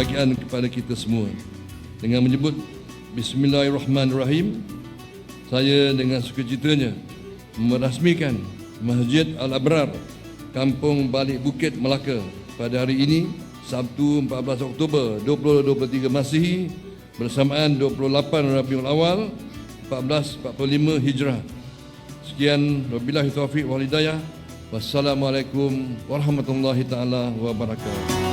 kebahagiaan kepada kita semua. Dengan menyebut Bismillahirrahmanirrahim, saya dengan sukacitanya merasmikan Masjid Al-Abrar, Kampung Balik Bukit Melaka pada hari ini, Sabtu 14 Oktober 2023 Masihi bersamaan 28 Rabiul Awal 1445 Hijrah. Sekian wabillahi taufiq wal hidayah. Wassalamualaikum warahmatullahi taala wabarakatuh.